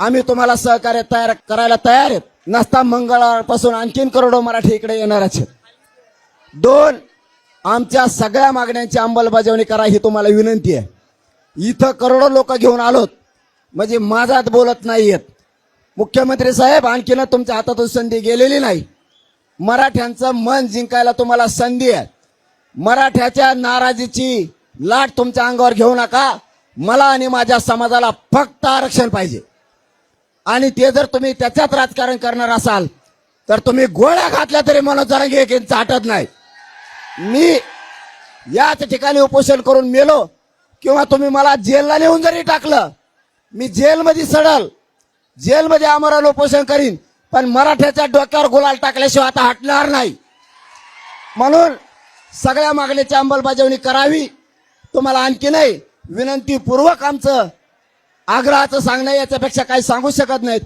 आम्ही तुम्हाला सहकार्य तयार करायला तयार आहेत. नसता मंगळवारपासून आणखीन करोडो मराठी इकडे येणार आहेत. दोन आमच्या सगळ्या मागण्यांची अंमलबजावणी करा ही तुम्हाला विनंती आहे. इथं करोडो लोक घेऊन आलोत. म्हणजे माझात बोलत नाहीयेत. मुख्यमंत्री साहेब आणखीन तुमच्या हातातून संधी गेलेली नाही. मराठ्यांचं मन जिंकायला तुम्हाला संधी आहे. मराठ्याच्या नाराजीची लाट तुमच्या अंगावर घेऊ नका. मला आणि माझ्या समाजाला फक्त आरक्षण पाहिजे. आणि ते जर तुम्ही त्याच्यात राजकारण करणार असाल तर तुम्ही गोळ्या घातल्या तरी मनोज जरांगे एक इंच हटत नाही. मी याच ठिकाणी उपोषण करून मेलो किंवा तुम्ही मला जेलला नेऊन जरी टाकलं मी जेलमध्ये सडल जेलमध्ये आमरण उपोषण करीन पण मराठ्याच्या डोक्यावर गुलाल टाकल्याशिवाय आता हटणार नाही. म्हणून सगळ्या मागणीची अंमलबजावणी करावी. तुम्हाला आणखी नाही विनंतीपूर्वक आमचं आग्रहाचं सांगणं याच्यापेक्षा काही सांगू शकत नाहीत.